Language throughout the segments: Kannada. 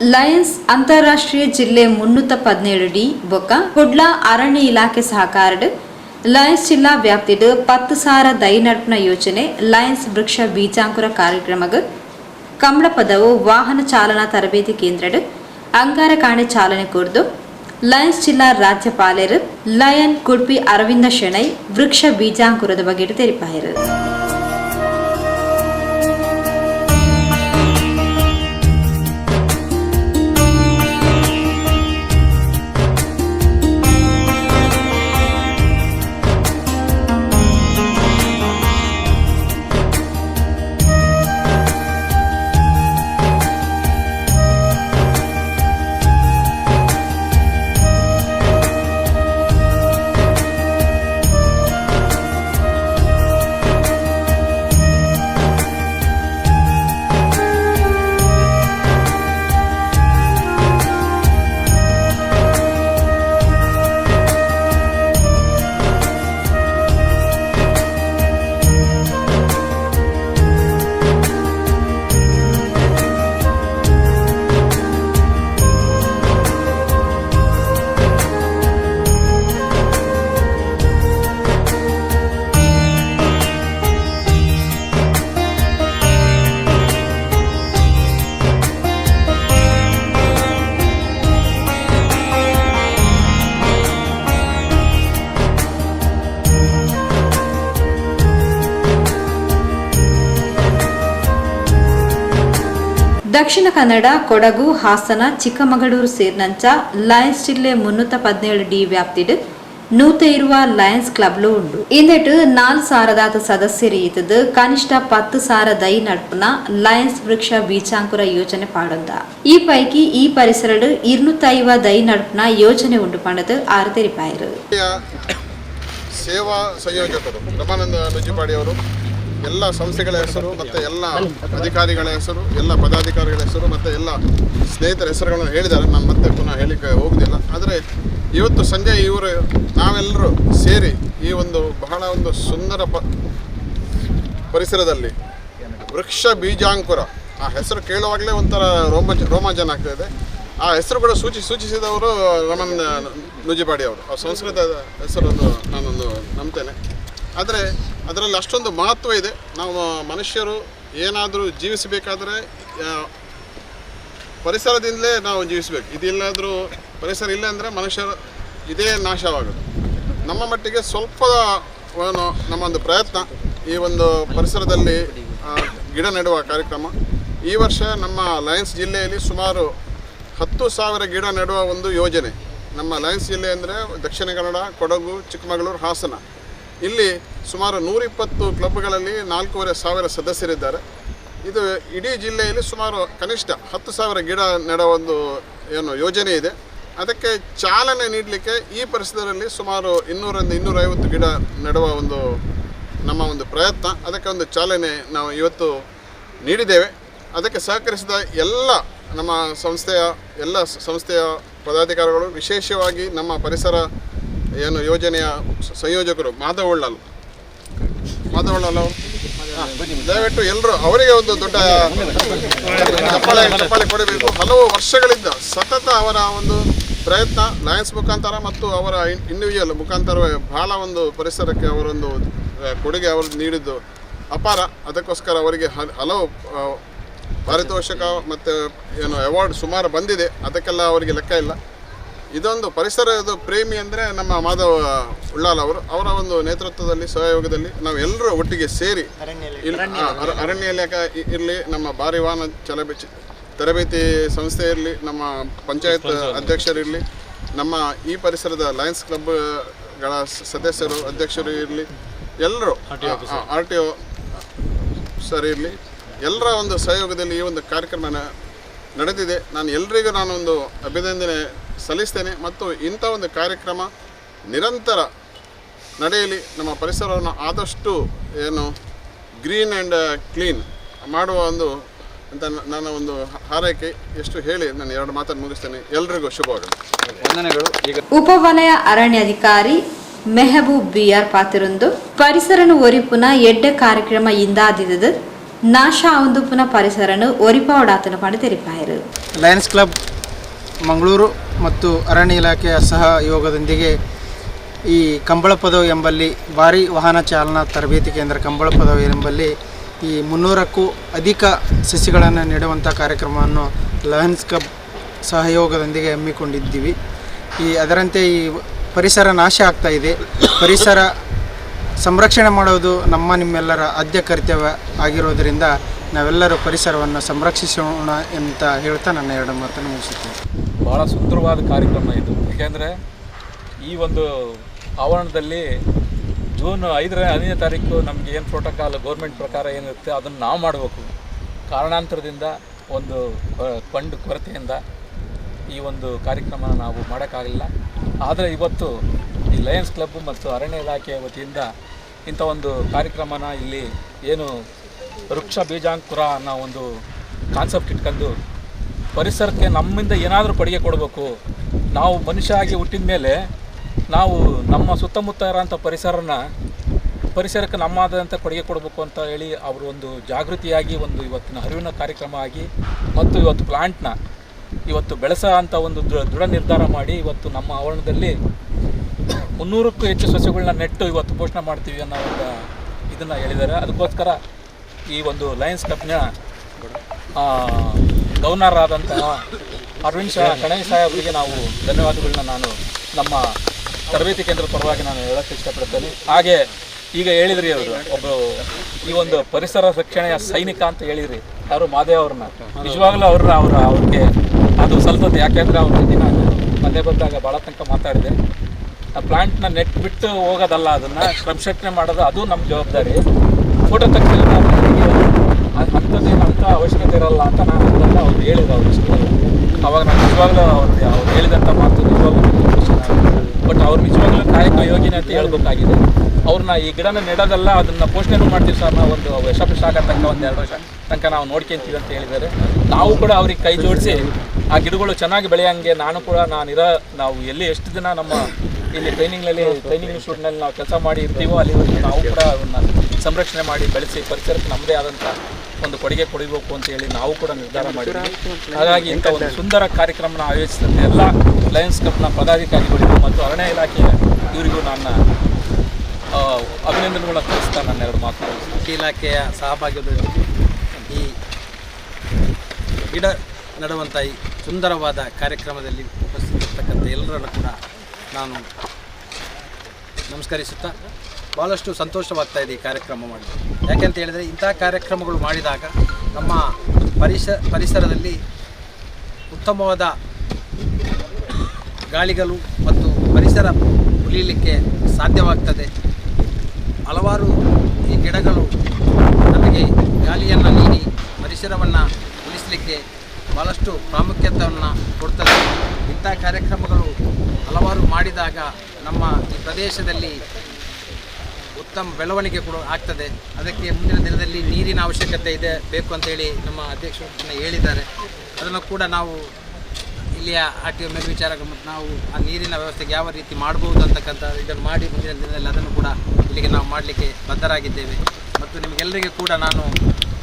ಲಯನ್ಸ್ ಅಂತಾರಾಷ್ಟ್ರೀಯ ಜಿಲ್ಲೆ ಮುನ್ನೂತ್ತ ಪದಿನೇಳು ಡಿ, ಬೊಕ್ಕ ಕುಡ್ಲ ಅರಣ್ಯ ಇಲಾಖೆ ಸಹಕಾರಡ್, ಲಯನ್ಸ್ ಜಿಲ್ಲಾ ವ್ಯಾಪ್ತಿಡ್ ಪತ್ತು ಸಾವಿರ ದೈ ಯೋಜನೆ ಲಯನ್ಸ್ ವೃಕ್ಷ ಬೀಜಾಂಕುರ ಕಾರ್ಯಕ್ರಮಗ್ ಕಮಲಪದವು ವಾಹನ ಚಾಲನಾ ತರಬೇತಿ ಕೇಂದ್ರಡ್, ಅಂಗಾರ ಕಾಣೆ ಚಾಲನೆ ಕೋರ್ದು ಲಯನ್ಸ್ ಜಿಲ್ಲಾ ರಾಜ್ಯಪಾಲರು ಲಯನ್ ಕುಡ್ಪಿ ಅರವಿಂದ ಶೆಣೈ ವೃಕ್ಷ ಬೀಜಾಂಕುರದ ಬಗ್ಗೆ ತೆರಿಪಾಯರು. ದಕ್ಷಿಣ ಕನ್ನಡ, ಕೊಡಗು, ಹಾಸನ, ಚಿಕ್ಕಮಗಳೂರು ಸೇರಿನಂಚ ಲಯನ್ಸ್ ಜಿಲ್ಲೆ ಮುನ್ನೂತ ಪದಿನೇಳು ಡಿ ವ್ಯಾಪ್ತಿಡ್ ನೂತ ಇರುವ ಲಯನ್ಸ್ ಕ್ಲಬ್ಲು ಉಂಡು ಇಂದೆಟ್ ನಾಲ್ ಸಾರದಾತ ಸದಸ್ಯರು ಕನಿಷ್ಠ ಪತ್ತು ಸಾರ ದೈ ನಡ್ಪುನ ಲಯನ್ಸ್ ವೃಕ್ಷ ಬೀಜಾಂಕುರ ಯೋಜನೆ ಪಾಡೊಂದ. ಈ ಪೈಕಿ ಈ ಪರಿಸರಡ್ ಇರ್ನೂತೈವ ದೈ ನಡ್ಪುನ ಯೋಜನೆ ಉಂಡು ಪಂಡದ್ ಆರು ಸೇವಾ ಸಂಯೋಜಕರು ರಮಾನಂದ ನುಜಿಪಾಡಿ ಅವರು. ಎಲ್ಲ ಸಂಸ್ಥೆಗಳ ಹೆಸರು ಮತ್ತು ಎಲ್ಲ ಅಧಿಕಾರಿಗಳ ಹೆಸರು, ಎಲ್ಲ ಪದಾಧಿಕಾರಿಗಳ ಹೆಸರು ಮತ್ತು ಎಲ್ಲ ಸ್ನೇಹಿತರ ಹೆಸರುಗಳನ್ನು ಹೇಳಿದ್ದಾರೆ. ನಾನು ಮತ್ತೆ ಪುನಃ ಹೇಳಿಕೆ ಹೋಗುದಿಲ್ಲ. ಆದರೆ ಇವತ್ತು ಸಂಜೆ ಇವರು ನಾವೆಲ್ಲರೂ ಸೇರಿ ಈ ಒಂದು ಬಹಳ ಒಂದು ಸುಂದರ ಪರಿಸರದಲ್ಲಿ ವೃಕ್ಷ ಬೀಜಾಂಕುರ, ಆ ಹೆಸರು ಕೇಳುವಾಗಲೇ ಒಂಥರ ರೋಮಾಂಚ ರೋಮಾಂಚನ ಆಗ್ತಾ ಆ ಆ ಕೂಡ ಸೂಚಿ, ಸೂಚಿಸಿದವರು ರಮನ್ ನುಜಿಪಾಡಿ ಅವರು. ಆ ಸಂಸ್ಕೃತದ ಹೆಸರನ್ನು ನಾನೊಂದು ನಂಬ್ತೇನೆ. ಆದರೆ ಅದರಲ್ಲಿ ಅಷ್ಟೊಂದು ಮಹತ್ವ ಇದೆ. ನಾವು ಮನುಷ್ಯರು ಏನಾದರೂ ಜೀವಿಸಬೇಕಾದ್ರೆ ಪರಿಸರದಿಂದಲೇ ನಾವು ಜೀವಿಸಬೇಕು. ಇದಿಲ್ಲಾದರೂ ಪರಿಸರ ಇಲ್ಲ ಅಂದರೆ ಮನುಷ್ಯರು ಇದೇ ನಾಶವಾಗೋದು. ನಮ್ಮ ಮಟ್ಟಿಗೆ ಸ್ವಲ್ಪ ಏನು ನಮ್ಮ ಒಂದು ಪ್ರಯತ್ನ ಈ ಒಂದು ಪರಿಸರದಲ್ಲಿ ಗಿಡ ನೆಡುವ ಕಾರ್ಯಕ್ರಮ. ಈ ವರ್ಷ ನಮ್ಮ ಲಯನ್ಸ್ ಜಿಲ್ಲೆಯಲ್ಲಿ ಸುಮಾರು ಹತ್ತು ಸಾವಿರ ಗಿಡ ನೆಡುವ ಒಂದು ಯೋಜನೆ. ನಮ್ಮ ಲಯನ್ಸ್ ಜಿಲ್ಲೆ ಅಂದರೆ ದಕ್ಷಿಣ ಕನ್ನಡ, ಕೊಡಗು, ಚಿಕ್ಕಮಗಳೂರು, ಹಾಸನ. ಇಲ್ಲಿ ಸುಮಾರು ನೂರಿಪ್ಪತ್ತು ಕ್ಲಬ್ಗಳಲ್ಲಿ ನಾಲ್ಕೂವರೆ ಸಾವಿರ ಸದಸ್ಯರಿದ್ದಾರೆ. ಇದು ಇಡೀ ಜಿಲ್ಲೆಯಲ್ಲಿ ಸುಮಾರು ಕನಿಷ್ಠ ಹತ್ತು ಸಾವಿರ ಗಿಡ ನೆಡೋ ಒಂದು, ಏನು, ಯೋಜನೆ ಇದೆ. ಅದಕ್ಕೆ ಚಾಲನೆ ನೀಡಲಿಕ್ಕೆ ಈ ಪರಿಸರದಲ್ಲಿ ಸುಮಾರು ಇನ್ನೂರಿಂದ ಇನ್ನೂರೈವತ್ತು ಗಿಡ ನೆಡುವ ಒಂದು, ನಮ್ಮ ಒಂದು ಪ್ರಯತ್ನ. ಅದಕ್ಕೆ ಒಂದು ಚಾಲನೆ ನಾವು ಇವತ್ತು ನೀಡಿದ್ದೇವೆ. ಅದಕ್ಕೆ ಸಹಕರಿಸಿದ ಎಲ್ಲ ನಮ್ಮ ಸಂಸ್ಥೆಯ, ಎಲ್ಲ ಸಂಸ್ಥೆಯ ಪದಾಧಿಕಾರಿಗಳು, ವಿಶೇಷವಾಗಿ ನಮ್ಮ ಪರಿಸರ ಏನು ಯೋಜನೆಯ ಸಂಯೋಜಕರು? ಮಾಧವ್ ಉಳ್ಳಲ್ ಮಾಧವ್ ಉಳ್ಳಲ್ ದಯವಿಟ್ಟು ಎಲ್ಲರೂ ಅವರಿಗೆ ಒಂದು ದೊಡ್ಡ ಚಪ್ಪಾಳೆ ಚಪ್ಪಾಳೆ ಕೊಡಬೇಕು. ಹಲವು ವರ್ಷಗಳಿಂದ ಸತತ ಅವರ ಒಂದು ಪ್ರಯತ್ನ, ಲಯನ್ಸ್ ಮುಖಾಂತರ ಮತ್ತು ಅವರ ಇಂಡಿವಿಜುವಲ್ ಮುಖಾಂತರವೇ ಬಹಳ ಒಂದು ಪರಿಸರಕ್ಕೆ ಅವರೊಂದು ಕೊಡುಗೆ ಅವರು ನೀಡಿದ್ದು ಅಪಾರ. ಅದಕ್ಕೋಸ್ಕರ ಅವರಿಗೆ ಹಲ- ಹಲವು ಪಾರಿತೋಷಕ ಮತ್ತು ಏನು, ಅವಾರ್ಡ್ ಸುಮಾರು ಬಂದಿದೆ. ಅದಕ್ಕೆಲ್ಲ ಅವರಿಗೆ ಲೆಕ್ಕ ಇಲ್ಲ. ಇದೊಂದು ಪರಿಸರದ ಪ್ರೇಮಿ ಅಂದರೆ ನಮ್ಮ ಮಾಧವ ಉಳ್ಳಾಲ್ ಅವರು. ಅವರ ಒಂದು ನೇತೃತ್ವದಲ್ಲಿ ಸಹಯೋಗದಲ್ಲಿ ನಾವು ಎಲ್ಲರೂ ಒಟ್ಟಿಗೆ ಸೇರಿ ಅರಣ್ಯ ಇಲಾಖೆ ಇರಲಿ ನಮ್ಮ ಭಾರಿ ವಾಹನ ಚಲಬೆ ತರಬೇತಿ ಸಂಸ್ಥೆ ಇರಲಿ ನಮ್ಮ ಪಂಚಾಯತ್ ಅಧ್ಯಕ್ಷರಿರಲಿ ನಮ್ಮ ಈ ಪರಿಸರದ ಲಯನ್ಸ್ ಕ್ಲಬ್ಗಳ ಸದಸ್ಯರು ಅಧ್ಯಕ್ಷರು ಇರಲಿ ಎಲ್ಲರೂ ಆರ್ ಟಿ ಒ ಸರ್ ಇರಲಿ ಎಲ್ಲರ ಒಂದು ಸಹಯೋಗದಲ್ಲಿ ಈ ಒಂದು ಕಾರ್ಯಕ್ರಮ ನಡೆದಿದೆ. ನಾನು ಎಲ್ರಿಗೂ ನಾನೊಂದು ಅಭಿನಂದನೆ ಸಲ್ಲಿಸ್ತೇನೆ ಮತ್ತು ಇಂಥ ಒಂದು ಕಾರ್ಯಕ್ರಮ ನಿರಂತರ ನಡೆಯಲಿ. ನಮ್ಮ ಪರಿಸರವನ್ನು ಆದಷ್ಟು ಏನು ಗ್ರೀನ್ ಆ್ಯಂಡ್ ಕ್ಲೀನ್ ಮಾಡುವ ಒಂದು ಅಂತ ನನ್ನ ಒಂದು ಹಾರೈಕೆ ಎಷ್ಟು ಹೇಳಿ ನಾನು ಎರಡು ಮಾತನ್ನು ಮುಗಿಸ್ತೇನೆ. ಎಲ್ರಿಗೂ ಶುಭವಾಗಲಿ. ವಂದನೆಗಳು. ಈಗ ಉಪವಲಯ ಅರಣ್ಯಾಧಿಕಾರಿ ಮೆಹಬೂಬ್ ಬಿ ಆರ್ ಪಾತಿರೊಂದು ಪರಿಸರನು ಒರಿಪುನ ಎಡ್ಡ ಕಾರ್ಯಕ್ರಮ ಇಂದಾದಿದದು ನಾಶ ಆವಂದುಪುನ ಪರಿಸರನು ಒರಿಪಾವಡಾತನ ಪಾಡಿ ತೆರಿಪಾಯರು ಲಯನ್ಸ್ ಕ್ಲಬ್ ಮಂಗಳೂರು. ಮತ್ತು ಅರಣ್ಯ ಇಲಾಖೆಯ ಸಹಯೋಗದೊಂದಿಗೆ ಈ ಕಂಬಳ ಪದವು ಎಂಬಲ್ಲಿ ಭಾರಿ ವಾಹನ ಚಾಲನಾ ತರಬೇತಿ ಕೇಂದ್ರ ಕಂಬಳ ಪದವು ಎಂಬಲ್ಲಿ ಈ ಮುನ್ನೂರಕ್ಕೂ ಅಧಿಕ ಸಸಿಗಳನ್ನು ನೀಡುವಂಥ ಕಾರ್ಯಕ್ರಮವನ್ನು ಲಯನ್ಸ್ ಕ್ಲಬ್ ಸಹಯೋಗದೊಂದಿಗೆ ಹಮ್ಮಿಕೊಂಡಿದ್ದೀವಿ. ಈ ಅದರಂತೆ ಈ ಪರಿಸರ ನಾಶ ಆಗ್ತಾ ಇದೆ. ಪರಿಸರ ಸಂರಕ್ಷಣೆ ಮಾಡೋದು ನಮ್ಮ ನಿಮ್ಮೆಲ್ಲರ ಆದ್ಯ ಕರ್ತವ್ಯ ಆಗಿರೋದರಿಂದ ನಾವೆಲ್ಲರೂ ಪರಿಸರವನ್ನು ಸಂರಕ್ಷಿಸೋಣ ಅಂತ ಹೇಳ್ತಾ ನನ್ನ ಎರಡು ಮಾತನ್ನು ಮುಗಿಸುತ್ತೇನೆ. ಭಾಳ ಸುಂದರವಾದ ಕಾರ್ಯಕ್ರಮ ಇದು. ಯಾಕೆಂದರೆ ಈ ಒಂದು ಆವರಣದಲ್ಲಿ ಜೂನ್ ಐದರ ಹದಿನೈದು ತಾರೀಕು ನಮಗೆ ಏನು ಪ್ರೋಟೋಕಾಲ್ ಗೌರ್ಮೆಂಟ್ ಪ್ರಕಾರ ಏನಿರುತ್ತೆ ಅದನ್ನು ನಾವು ಮಾಡಬೇಕು. ಕಾರಣಾಂತರದಿಂದ ಒಂದು ಫಂಡ್ ಕೊರತೆಯಿಂದ ಈ ಒಂದು ಕಾರ್ಯಕ್ರಮ ನಾವು ಮಾಡೋಕ್ಕಾಗಲಿಲ್ಲ. ಆದರೆ ಇವತ್ತು ಈ ಲಯನ್ಸ್ ಕ್ಲಬ್ ಮತ್ತು ಅರಣ್ಯ ಇಲಾಖೆಯ ವತಿಯಿಂದ ಇಂಥ ಒಂದು ಕಾರ್ಯಕ್ರಮನ ಇಲ್ಲಿ ಏನು ವೃಕ್ಷ ಬೀಜಾಂಕುರ ಅನ್ನೋ ಒಂದು ಕಾನ್ಸೆಪ್ಟ್ ಇಟ್ಕೊಂಡು ಪರಿಸರಕ್ಕೆ ನಮ್ಮಿಂದ ಏನಾದರೂ ಕೊಡುಗೆ ಕೊಡಬೇಕು. ನಾವು ಮನುಷ್ಯ ಆಗಿ ಹುಟ್ಟಿದ ಮೇಲೆ ನಾವು ನಮ್ಮ ಸುತ್ತಮುತ್ತ ಇರೋಂಥ ಪರಿಸರನ, ಪರಿಸರಕ್ಕೆ ನಮ್ಮಾದಂಥ ಕೊಡುಗೆ ಕೊಡಬೇಕು ಅಂತ ಹೇಳಿ ಅವರು ಒಂದು ಜಾಗೃತಿಯಾಗಿ ಒಂದು ಇವತ್ತಿನ ಅರಿವಿನ ಕಾರ್ಯಕ್ರಮ ಆಗಿ ಮತ್ತು ಇವತ್ತು ಪ್ಲಾಂಟ್ನ ಇವತ್ತು ಬೆಳೆಸೋ ಅಂಥ ಒಂದು ದೃಢ ನಿರ್ಧಾರ ಮಾಡಿ ಇವತ್ತು ನಮ್ಮ ಆವರಣದಲ್ಲಿ ಮುನ್ನೂರಕ್ಕೂ ಹೆಚ್ಚು ಸಸ್ಯಗಳನ್ನ ನೆಟ್ಟು ಇವತ್ತು ಪೋಷಣೆ ಮಾಡ್ತೀವಿ ಅನ್ನೋ ಒಂದು ಇದನ್ನು ಹೇಳಿದ್ದಾರೆ. ಅದಕ್ಕೋಸ್ಕರ ಈ ಒಂದು ಲಯನ್ಸ್ ಕ್ಲಬ್ನ ಗವರ್ನರ್ ಆದಂತಹ ಅರವಿಂದ್ ಶಾ ಗಣೇಶ್ ಸಾಹೇಬರಿಗೆ ನಾವು ಧನ್ಯವಾದಗಳನ್ನ ನಾನು ನಮ್ಮ ತರಬೇತಿ ಕೇಂದ್ರದ ಪರವಾಗಿ ನಾನು ಹೇಳಕ್ಕೆ ಇಷ್ಟಪಡ್ತೇನೆ. ಹಾಗೆ ಈಗ ಹೇಳಿದ್ರಿ ಅವರು ಒಬ್ಬರು ಈ ಒಂದು ಪರಿಸರ ರಕ್ಷಣೆಯ ಸೈನಿಕ ಅಂತ ಹೇಳಿದ್ರಿ. ಯಾರು ಮಾದೇವ್ ಅವ್ರನ್ನ? ನಿಜವಾಗ್ಲೂ ಅವ್ರನ್ನ ಅವ್ರ ಅವ್ರಿಗೆ ಅದು ಸ್ವಲ್ಪ ಯಾಕೆಂದ್ರೆ ಅವ್ರ ದಿನ ಮನೆ ಬಂದಾಗ ಭಾಳ ತನಕ ಮಾತಾಡಿದೆ. ಆ ಪ್ಲಾಂಟ್ನ ನೆಟ್ ಬಿಟ್ಟು ಹೋಗೋದಲ್ಲ ಅದನ್ನು ಸಂರಕ್ಷಣೆ ಮಾಡೋದು ಅದು ನಮ್ಮ ಜವಾಬ್ದಾರಿ. ಫೋಟೋ ತಕ್ಷಣ ಅಂಥದ್ದೇನು ಅಂತ ಅವಶ್ಯಕತೆ ಇರಲ್ಲ ಅಂತ ನಾನು ಹೇಳಿದ್ರು, ಅವ್ರು ಇಷ್ಟ ಅವಾಗ ನಾನು ನಿಜವಾಗ್ಲೂ ಅವ್ರು ಅವ್ರು ಹೇಳಿದಂಥ ಮಾತು ನಿಜವಾಗ್ಲೂ ಬಟ್ ಅವ್ರು ನಿಜವಾಗ್ಲೂ ಕಾಯಕ ಯೋಗಿನಿ ಅಂತ ಹೇಳ್ಬೇಕಾಗಿದೆ. ಅವ್ರನ್ನ ಈ ಗಿಡನ ನೆಡೋದಲ್ಲ, ಅದನ್ನು ಪೋಷಣೆನೂ ಮಾಡ್ತೀವಿ ಸರ್, ನಾವು ಒಂದು ಯಶಪಿಶ ಆಗೋ ತನಕ ಒಂದು ಎರಡು ವರ್ಷ ತನಕ ನಾವು ನೋಡ್ಕೊಂತೀವಿ ಅಂತ ಹೇಳಿದ್ದಾರೆ. ನಾವು ಕೂಡ ಅವ್ರಿಗೆ ಕೈ ಜೋಡಿಸಿ ಆ ಗಿಡಗಳು ಚೆನ್ನಾಗಿ ಬೆಳೆಯೋಂಗೆ ನಾನು ಕೂಡ ನಾನು ಇರೋ ನಾವು ಎಲ್ಲಿ ಎಷ್ಟು ದಿನ ನಮ್ಮ ಇಲ್ಲಿ ಟ್ರೈನಿಂಗ್ನಲ್ಲಿ ಟ್ರೈನಿಂಗ್ ಇನ್ಸ್ಟಿಟ್ಯೂಟ್ನಲ್ಲಿ ನಾವು ಕೆಲಸ ಮಾಡಿ ಇರ್ತೀವೋ ಅಲ್ಲಿವರೆಗೂ ನಾವು ಕೂಡ ಅವನ್ನ ಸಂರಕ್ಷಣೆ ಮಾಡಿ ಬೆಳೆಸಿ, ಪರಿಸರಕ್ಕೆ ನಮ್ಮದೇ ಆದಂಥ ಒಂದು ಕೊಡುಗೆ ಕೊಡಬೇಕು ಅಂತ ಹೇಳಿ ನಾವು ಕೂಡ ನಿರ್ಧಾರ ಮಾಡಿದ್ವಿ. ಹಾಗಾಗಿ ಇಂಥ ಒಂದು ಸುಂದರ ಕಾರ್ಯಕ್ರಮನ ಆಯೋಜಿಸಿದಂತೆ ಎಲ್ಲ ಲಯನ್ಸ್ ಕ್ಲಬ್ನ ಪದಾಧಿಕಾರಿಗಳಿಗೂ ಮತ್ತು ಅರಣ್ಯ ಇಲಾಖೆಯ ಇವರಿಗೂ ನನ್ನ ಅಭಿನಂದನೆಗಳನ್ನು ತಿಳಿಸ್ತಾ ನನ್ನ ಎರಡು ಮಾತು. ಇಲಾಖೆಯ ಸಹಭಾಗ್ಯದ ಈ ಗಿಡ ನಡುವಂಥ ಈ ಸುಂದರವಾದ ಕಾರ್ಯಕ್ರಮದಲ್ಲಿ ಉಪಸ್ಥಿತಿರ್ತಕ್ಕಂಥ ಎಲ್ಲರನ್ನು ಕೂಡ ನಾನು ನಮಸ್ಕರಿಸುತ್ತಾ ಭಾಳಷ್ಟು ಸಂತೋಷವಾಗ್ತಾ ಇದೆ ಈ ಕಾರ್ಯಕ್ರಮ ಮಾಡಿ ಯಾಕೆಂತ ಹೇಳಿದರೆ, ಇಂಥ ಕಾರ್ಯಕ್ರಮಗಳು ಮಾಡಿದಾಗ ನಮ್ಮ ಪರಿಸ, ಪರಿಸರದಲ್ಲಿ ಉತ್ತಮವಾದ ಗಾಳಿಗಳು ಮತ್ತು ಪರಿಸರ ಉಳಿಯಲಿಕ್ಕೆ ಸಾಧ್ಯವಾಗ್ತದೆ. ಹಲವಾರು ಈ ಗಿಡಗಳು ನಮಗೆ ಗಾಳಿಯನ್ನು ನೀಡಿ ಪರಿಸರವನ್ನು ಉಳಿಸಲಿಕ್ಕೆ ಭಾಳಷ್ಟು ಪ್ರಾಮುಖ್ಯತೆಯನ್ನು ಕೊಡ್ತದೆ. ಇಂಥ ಕಾರ್ಯಕ್ರಮಗಳು ಹಲವಾರು ಮಾಡಿದಾಗ ನಮ್ಮ ಈ ಪ್ರದೇಶದಲ್ಲಿ ಉತ್ತಮ ಬೆಳವಣಿಗೆ ಕೂಡ ಆಗ್ತದೆ. ಅದಕ್ಕೆ ಮುಂದಿನ ದಿನದಲ್ಲಿ ನೀರಿನ ಅವಶ್ಯಕತೆ ಇದೆ, ಬೇಕು ಅಂತೇಳಿ ನಮ್ಮ ಅಧ್ಯಕ್ಷರು ಹೇಳಿದ್ದಾರೆ. ಅದನ್ನು ಕೂಡ ನಾವು ಇಲ್ಲಿಯ ಆರ್ ಟಿ ಒ ಮೇಲ್ವಿಚಾರ ಮತ್ತು ನಾವು ಆ ನೀರಿನ ವ್ಯವಸ್ಥೆಗೆ ಯಾವ ರೀತಿ ಮಾಡ್ಬೋದು ಅಂತಕ್ಕಂಥ ಇದನ್ನು ಮಾಡಿ ಮುಂದಿನ ದಿನದಲ್ಲಿ ಅದನ್ನು ಕೂಡ ಇಲ್ಲಿಗೆ ನಾವು ಮಾಡಲಿಕ್ಕೆ ಬದ್ಧರಾಗಿದ್ದೇವೆ. ಮತ್ತು ನಿಮಗೆಲ್ಲರಿಗೂ ಕೂಡ ನಾನು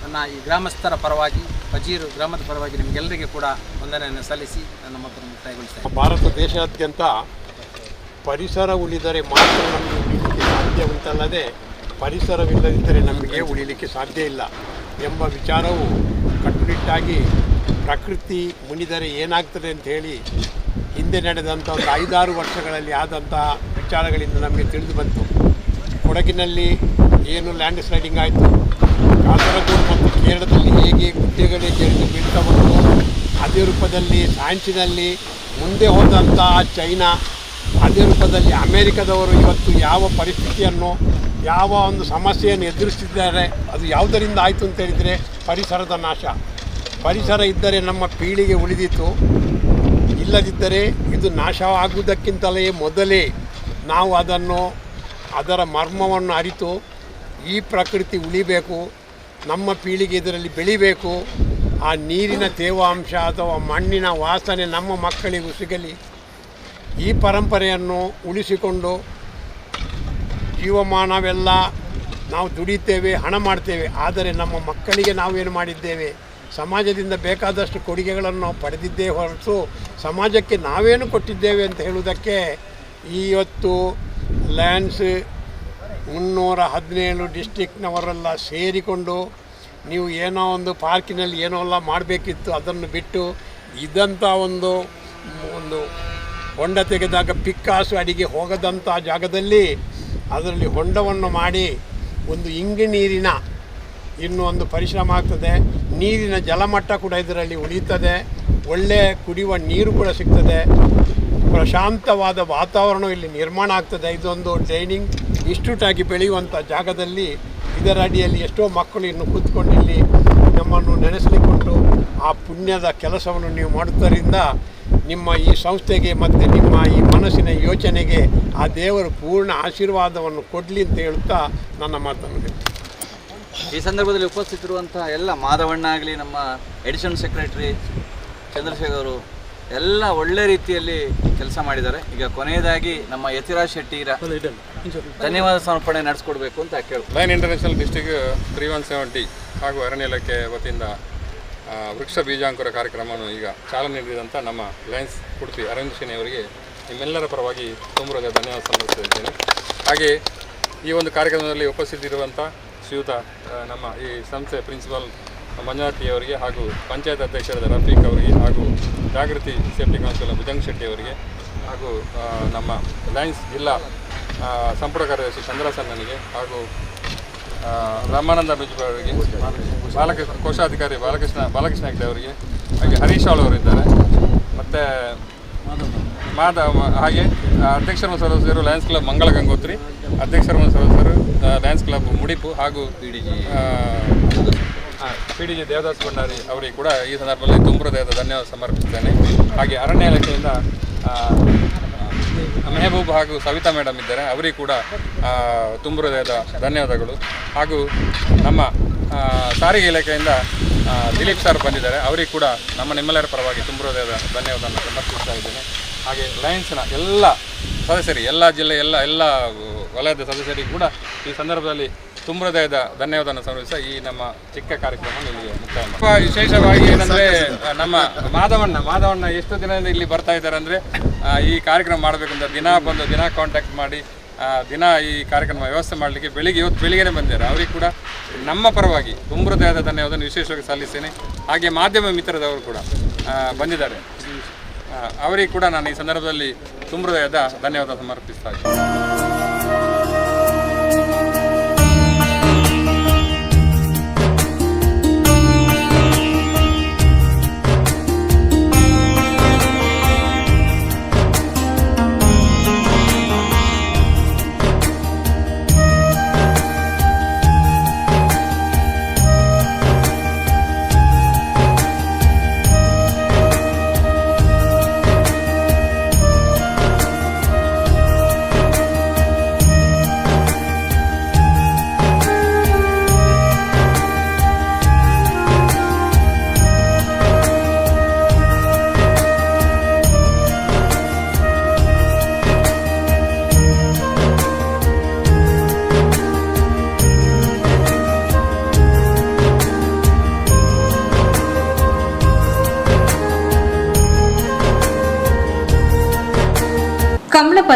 ನನ್ನ ಈ ಗ್ರಾಮಸ್ಥರ ಪರವಾಗಿ ಬಜೀರು ಗ್ರಾಮದ ಪರವಾಗಿ ನಿಮಗೆಲ್ಲರಿಗೂ ಕೂಡ ವಂದನೆಯನ್ನು ಸಲ್ಲಿಸಿ ನನ್ನ ಮಾತನ್ನು ಮುಕ್ತಾಯಗೊಳಿಸ್ತೇನೆ. ಭಾರತ ದೇಶಾದ್ಯಂತ ಪರಿಸರ ಉಳಿದರೆ ಮಾತ್ರ ಸಾಧ್ಯ ಉಂಟಲ್ಲದೆ ಪರಿಸರವಿಲ್ಲದಿದ್ದರೆ ನಮಗೆ ಉಳಿಲಿಕ್ಕೆ ಸಾಧ್ಯ ಇಲ್ಲ ಎಂಬ ವಿಚಾರವು ಕಟ್ಟುನಿಟ್ಟಾಗಿ ಪ್ರಕೃತಿ ಮುನಿದರೆ ಏನಾಗ್ತದೆ ಅಂತ ಹೇಳಿ ಹಿಂದೆ ನಡೆದಂಥ ಒಂದು ಐದಾರು ವರ್ಷಗಳಲ್ಲಿ ಆದಂತಹ ವಿಚಾರಗಳಿಂದ ನಮಗೆ ತಿಳಿದು ಬಂತು. ಕೊಡಗಿನಲ್ಲಿ ಏನು ಲ್ಯಾಂಡ್ ಸ್ಲೈಡಿಂಗ್ ಆಯಿತು, ಕಾಸರಗೋಡು ಮತ್ತು ಕೇರಳದಲ್ಲಿ ಹೇಗೆ ಗುಡ್ಡೆಗಳೇ ಜರಿದು ಬೀಳ್ತಾ ಬಂತು, ಅದೇ ರೂಪದಲ್ಲಿ ಫ್ರಾನ್ಸಿನಲ್ಲಿ ಮುಂದೆ ಹೋದಂಥ ಚೈನಾ ಅದೇ ರೂಪದಲ್ಲಿ ಅಮೇರಿಕದವರು ಇವತ್ತು ಯಾವ ಪರಿಸ್ಥಿತಿಯನ್ನು, ಯಾವ ಒಂದು ಸಮಸ್ಯೆಯನ್ನು ಎದುರಿಸ್ತಿದ್ದಾರೆ, ಅದು ಯಾವುದರಿಂದ ಆಯಿತು ಅಂತ ಹೇಳಿದರೆ ಪರಿಸರದ ನಾಶ. ಪರಿಸರ ಇದ್ದರೆ ನಮ್ಮ ಪೀಳಿಗೆ ಉಳಿದಿತ್ತು. ಇಲ್ಲದಿದ್ದರೆ ಇದು ನಾಶವಾಗುವುದಕ್ಕಿಂತಲೇ ಮೊದಲೇ ನಾವು ಅದನ್ನು, ಅದರ ಮರ್ಮವನ್ನು ಅರಿತು ಈ ಪ್ರಕೃತಿ ಉಳಿಬೇಕು, ನಮ್ಮ ಪೀಳಿಗೆ ಇದರಲ್ಲಿ ಬೆಳಿಬೇಕು. ಆ ನೀರಿನ ತೇವಾಂಶ ಅಥವಾ ಮಣ್ಣಿನ ವಾಸನೆ ನಮ್ಮ ಮಕ್ಕಳಿಗೂ ಸಿಗಲಿ. ಈ ಪರಂಪರೆಯನ್ನು ಉಳಿಸಿಕೊಂಡು ಜೀವಮಾನವೆಲ್ಲ ನಾವು ದುಡಿತೇವೆ, ಹಣ ಮಾಡ್ತೇವೆ. ಆದರೆ ನಮ್ಮ ಮಕ್ಕಳಿಗೆ ನಾವೇನು ಮಾಡಿದ್ದೇವೆ? ಸಮಾಜದಿಂದ ಬೇಕಾದಷ್ಟು ಕೊಡುಗೆಗಳನ್ನು ನಾವು ಪಡೆದಿದ್ದೇ ಹೊರತು ಸಮಾಜಕ್ಕೆ ನಾವೇನು ಕೊಟ್ಟಿದ್ದೇವೆ ಅಂತ ಹೇಳುವುದಕ್ಕೆ ಇವತ್ತು ಲ್ಯಾಂಡ್ಸ್ ಮುನ್ನೂರ ಹದಿನೇಳು ಡಿಸ್ಟಿಕ್ನವರೆಲ್ಲ ಸೇರಿಕೊಂಡು ನೀವು ಏನೋ ಒಂದು ಪಾರ್ಕಿನಲ್ಲಿ ಏನೋ ಎಲ್ಲ ಮಾಡಬೇಕಿತ್ತು ಅದನ್ನು ಬಿಟ್ಟು ಇದಂಥ ಒಂದು ಒಂದು ಹೊಂಡ ತೆಗೆದಾಗ ಪಿಕ್ಕಾಸು ಅಡಿಗೆ ಹೋಗದಂಥ ಜಾಗದಲ್ಲಿ ಅದರಲ್ಲಿ ಹೊಂಡವನ್ನು ಮಾಡಿ ಒಂದು ಇಂಗಿ ನೀರಿನ ಇನ್ನೂ ಒಂದು ಪರಿಶ್ರಮ ಆಗ್ತದೆ. ನೀರಿನ ಜಲಮಟ್ಟ ಕೂಡ ಇದರಲ್ಲಿ ಉಳಿಯುತ್ತದೆ. ಒಳ್ಳೆಯ ಕುಡಿಯುವ ನೀರು ಕೂಡ ಸಿಗ್ತದೆ. ಪ್ರಶಾಂತವಾದ ವಾತಾವರಣವು ಇಲ್ಲಿ ನಿರ್ಮಾಣ ಆಗ್ತದೆ. ಇದೊಂದು ಟ್ರೈನಿಂಗ್ ಇನ್ಸ್ಟಿಟ್ಯೂಟ್ ಆಗಿ ಬೆಳೆಯುವಂಥ ಜಾಗದಲ್ಲಿ ಇದರ ಅಡಿಯಲ್ಲಿ ಎಷ್ಟೋ ಮಕ್ಕಳು ಇನ್ನು ಕೂತ್ಕೊಂಡು ಇಲ್ಲಿ ನಮ್ಮನ್ನು ನೆನೆಸಲಿಕೊಂಡು ಆ ಪುಣ್ಯದ ಕೆಲಸವನ್ನು ನೀವು ಮಾಡುವುದರಿಂದ ನಿಮ್ಮ ಈ ಸಂಸ್ಥೆಗೆ ಮತ್ತು ನಿಮ್ಮ ಈ ಮನಸ್ಸಿನ ಯೋಚನೆಗೆ ಆ ದೇವರು ಪೂರ್ಣ ಆಶೀರ್ವಾದವನ್ನು ಕೊಡಲಿ ಅಂತ ಹೇಳ್ತಾ ನನ್ನ ಮಾತನ್ನು. ಈ ಸಂದರ್ಭದಲ್ಲಿ ಉಪಸ್ಥಿತಿರುವಂತಹ ಎಲ್ಲ ಮಾದವಣ್ಣ ಆಗಲಿ ನಮ್ಮ ಎಡಿಷನ್ ಸೆಕ್ರೆಟರಿ ಚಂದ್ರಶೇಖರ್ ಅವರು ಎಲ್ಲ ಒಳ್ಳೆ ರೀತಿಯಲ್ಲಿ ಕೆಲಸ ಮಾಡಿದ್ದಾರೆ ಈಗ ಕೊನೆಯದಾಗಿ ನಮ್ಮ ಯತಿರಾಜ್ ಶೆಟ್ಟಿರ ಧನ್ಯವಾದ ಸಮರ್ಪಣೆ ನಡೆಸ್ಕೊಡ್ಬೇಕು ಅಂತ ಕೇಳಿ line international district three one seventy ಹಾಗೂ ಅರಣ್ಯ ಇಲಾಖೆ ವತಿಯಿಂದ ವೃಕ್ಷ ಬೀಜಾಂಕುರ ಕಾರ್ಯಕ್ರಮವನ್ನು ಈಗ ಚಾಲನೆ ನೀಡಿದಂಥ ನಮ್ಮ ಲಯನ್ಸ್ ಉಡುಪಿ ಅರವಿಂದ್ ಅವರಿಗೆ ನಿಮ್ಮೆಲ್ಲರ ಪರವಾಗಿ ತುಂಬ ಹೃದಯ ಧನ್ಯವಾದ ಸಲ್ಲಿಸುತ್ತಿದ್ದೇನೆ ಹಾಗೆ ಈ ಒಂದು ಕಾರ್ಯಕ್ರಮದಲ್ಲಿ ಉಪಸ್ಥಿತಿರುವಂಥ ಶ್ರೀಯುತ ನಮ್ಮ ಈ ಸಂಸ್ಥೆ ಪ್ರಿನ್ಸಿಪಾಲ್ ಮಂಜುನಾಥಿ ಅವರಿಗೆ ಹಾಗೂ ಪಂಚಾಯತ್ ಅಧ್ಯಕ್ಷರಾದ ರಫೀಕ್ ಅವರಿಗೆ ಹಾಗೂ ಜಾಗೃತಿ ಸೇಫ್ಟಿ ಕೌನ್ಸಿಲ್ ಭುಜಂಗ್ ಶೆಟ್ಟಿ ಅವರಿಗೆ ಹಾಗೂ ನಮ್ಮ ಲಯನ್ಸ್ ಜಿಲ್ಲಾ ಸಂಪುಟ ಕಾರ್ಯದರ್ಶಿ ಚಂದ್ರಸನ್ನನಿಗೆ ಹಾಗೂ ರಾಮಾನಂದ ಬಿಜು ಅವರಿಗೆ ಬಾಲಕೃಷ್ಣ ಕೋಶಾಧಿಕಾರಿ ಬಾಲಕೃಷ್ಣ ಬಾಲಕೃಷ್ಣ ಹೆಗ್ಡೆ ಅವರಿಗೆ ಹಾಗೆ ಹರೀಶ್ ಆಳ್ ಅವರಿದ್ದಾರೆ ಮತ್ತು ಮಾಧವ ಹಾಗೆ ಅಧ್ಯಕ್ಷರ ಸದಸ್ಯರು ಲಯನ್ಸ್ ಕ್ಲಬ್ ಮಂಗಳ ಗಂಗೋತ್ರಿ ಅಧ್ಯಕ್ಷರ ಸದಸ್ಯರು ಲಯನ್ಸ್ ಕ್ಲಬ್ ಮುಡಿಪು ಹಾಗೂ P D G P D G Devadas Bhandari ಅವರಿಗೆ ಕೂಡ ಈ ಸಂದರ್ಭದಲ್ಲಿ ತುಂಬ ಹೃದಯದ ಧನ್ಯವಾದ ಸಮರ್ಪಿಸ್ತೇನೆ ಹಾಗೆ ಅರಣ್ಯ ಇಲಾಖೆಯಿಂದ ಮೆಹಬೂಬ್ ಹಾಗೂ ಸವಿತಾ ಮೇಡಮ್ ಇದ್ದಾರೆ. ಅವರಿಗೆ ಕೂಡ ತುಂಬೃದಯದ ಧನ್ಯವಾದಗಳು. ಹಾಗೂ ನಮ್ಮ ಸಾರಿಗೆ ಇಲಾಖೆಯಿಂದ ದಿಲೀಪ್ ಸರ್ ಬಂದಿದ್ದಾರೆ. ಅವರಿಗೆ ಕೂಡ ನಮ್ಮ ನಿಮ್ಮೆಲ್ಲರ ಪರವಾಗಿ ತುಂಬ ಹೃದಯದ ಧನ್ಯವಾದವನ್ನು ಸಮರ್ಪಿಸ್ತಾ ಇದ್ದೇನೆ. ಹಾಗೆ ಲಯನ್ಸ್ನ ಎಲ್ಲ ಸದಸ್ಯರಿಗೆ ಎಲ್ಲ ಜಿಲ್ಲೆ, ಎಲ್ಲ ಎಲ್ಲ ವಲಯದ ಸದಸ್ಯರಿಗೆ ಕೂಡ ಈ ಸಂದರ್ಭದಲ್ಲಿ ತುಂಬೃದಯದ ಧನ್ಯವಾದವನ್ನು ಸಮರ್ಪಿಸ ಈ ನಮ್ಮ ಚಿಕ್ಕ ಕಾರ್ಯಕ್ರಮವನ್ನು ಇಲ್ಲಿಗೆ ಮುಕ್ತಾಯ ತುಂಬ ವಿಶೇಷವಾಗಿ ಏನಂದ್ರೆ ನಮ್ಮ ಮಾಧವಣ್ಣ ಮಾಧವಣ್ಣ ಎಷ್ಟು ದಿನದಿಂದ ಇಲ್ಲಿ ಬರ್ತಾ ಇದ್ದಾರೆ ಅಂದ್ರೆ ಈ ಕಾರ್ಯಕ್ರಮ ಮಾಡಬೇಕಂತ ದಿನ ಬಂದು ದಿನ ಕಾಂಟ್ಯಾಕ್ಟ್ ಮಾಡಿ ದಿನ ಈ ಕಾರ್ಯಕ್ರಮ ವ್ಯವಸ್ಥೆ ಮಾಡಲಿಕ್ಕೆ ಬೆಳಿಗ್ಗೆ ಇವತ್ತು ಬೆಳಿಗ್ಗೆನೆ ಬಂದಿದ್ದಾರೆ. ಅವರಿಗೆ ಕೂಡ ನಮ್ಮ ಪರವಾಗಿ ತುಂಬೃದಯದ ಧನ್ಯವಾದವನ್ನು ವಿಶೇಷವಾಗಿ ಸಲ್ಲಿಸ್ತೇನೆ. ಹಾಗೆ ಮಾಧ್ಯಮ ಮಿತ್ರದವರು ಕೂಡ ಬಂದಿದ್ದಾರೆ. ಅವರಿಗೆ ಕೂಡ ನಾನು ಈ ಸಂದರ್ಭದಲ್ಲಿ ತುಂಬೃದಯದ ಧನ್ಯವಾದ ಸಮರ್ಪಿಸ್ತಾ ಇದ್ದೀನಿ.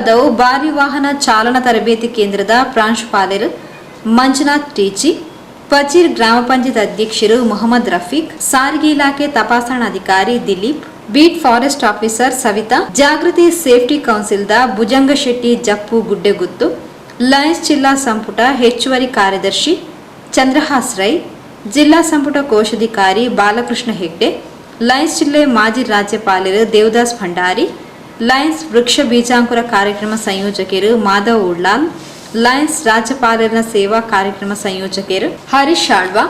ಕಮಲಪದವು ಭಾರಿ ವಾಹನ ಚಾಲನಾ ತರಬೇತಿ ಕೇಂದ್ರದ ಪ್ರಾಂಶುಪಾಲರು ಮಂಜುನಾಥ್ ಟೀಚಿ ಪಚೀರ್ ಗ್ರಾಮ ಪಂಚಾಯತ್ ಅಧ್ಯಕ್ಷರು ಮೊಹಮ್ಮದ್ ರಫೀಕ್, ಸಾರಿಗೆ ಇಲಾಖೆ ತಪಾಸಣಾಧಿಕಾರಿ Dileep, beat forest officer Savitha, Jagruti safety ಕೌನ್ಸಿಲ್ದ Bhujanga Shetty Jappu Guddeguttu, Lions ಜಿಲ್ಲಾ ಸಂಪುಟ ಹೆಚ್ಚುವರಿ ಕಾರ್ಯದರ್ಶಿ ಚಂದ್ರಹಾಸ್ ರೈ, ಜಿಲ್ಲಾ ಸಂಪುಟ ಕೋಶಾಧಿಕಾರಿ ಬಾಲಕೃಷ್ಣ ಹೆಗ್ಡೆ, ಲಯನ್ಸ್ ಜಿಲ್ಲೆ ಮಾಜಿ ರಾಜ್ಯಪಾಲರು ದೇವದಾಸ್ ಭಂಡಾರಿ ಲಯನ್ಸ್ ವೃಕ್ಷ ಬೀಜಾಂಕುರ ಕಾರ್ಯಕ್ರಮ ಸಂಯೋಜಕರು ಮಾಧವ್ ಉಳ್ಳಾಲ್, ಲಯನ್ಸ್ ರಾಜ್ಯಪಾಲರ ಸೇವಾ ಕಾರ್ಯಕ್ರಮ ಸಂಯೋಜಕರು ಹರೀಶ್ ಆಳ್ವಾ,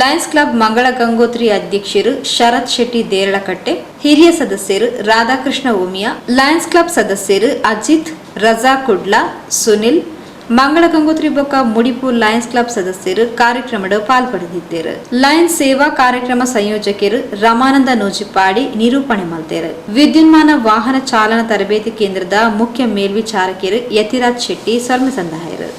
ಲಯನ್ಸ್ ಕ್ಲಬ್ ಮಂಗಳ ಗಂಗೋತ್ರಿ ಅಧ್ಯಕ್ಷರು ಶರತ್ ಶೆಟ್ಟಿ ದೇರಳಕಟ್ಟೆ, ಹಿರಿಯ ಸದಸ್ಯರು ರಾಧಾಕೃಷ್ಣ ಉಮಿಯಾ, ಲಯನ್ಸ್ ಕ್ಲಬ್ ಸದಸ್ಯರು ಅಜಿತ್ ರಜಾ ಕುಡ್ಲಾ ಸುನಿಲ್ ಮಂಗಳ ಗಂಗೋತ್ರಿ ಬೊಕ್ಕ ಮುಡಿಪು ಲಯನ್ಸ್ ಕ್ಲಬ್ ಸದಸ್ಯರು ಕಾರ್ಯಕ್ರಮದ ಪಾಲ್ಪಡೆದಿದ್ದರು. ಲಯನ್ಸ್ ಸೇವಾ ಕಾರ್ಯಕ್ರಮ ಸಂಯೋಜಕರು ರಮಾನಂದ ನೋಜಿಪಾಡಿ ನಿರೂಪಣೆ ಮಾಡ್ತಾರೆ. ವಿದ್ಯುನ್ಮಾನ ವಾಹನ ಚಾಲನಾ ತರಬೇತಿ ಕೇಂದ್ರದ ಮುಖ್ಯ ಮೇಲ್ವಿಚಾರಕರು ಯತಿರಾಜ್ ಶೆಟ್ಟಿ ಸರ್ಮಸಂದಾಯರು